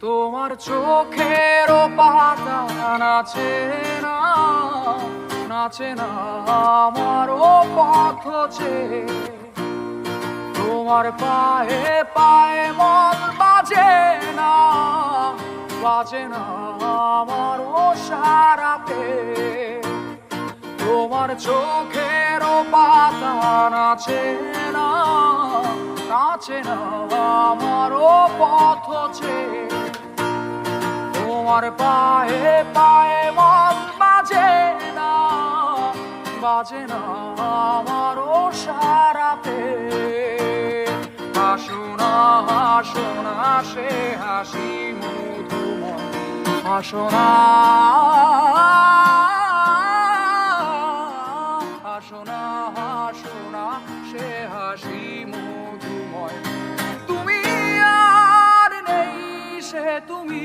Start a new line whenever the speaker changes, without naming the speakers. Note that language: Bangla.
তোমার চোখের পাতা নাচে না নাচে না আমারও পথ চেয়ে তোমার পায়ে পায়ে মন বাজে না বাজে না আমারও সারাতে। তোমার চোখের পাতা নাচে না নাচে না আমারও পথ চেয়ে তোমার পায়ে পায়ে মন বাজে না বাজে না আমারও সারাতে। হাসো না, হাসো সে হাসি হাসো না সে হাসি তুমি আর নেই সে তুমি।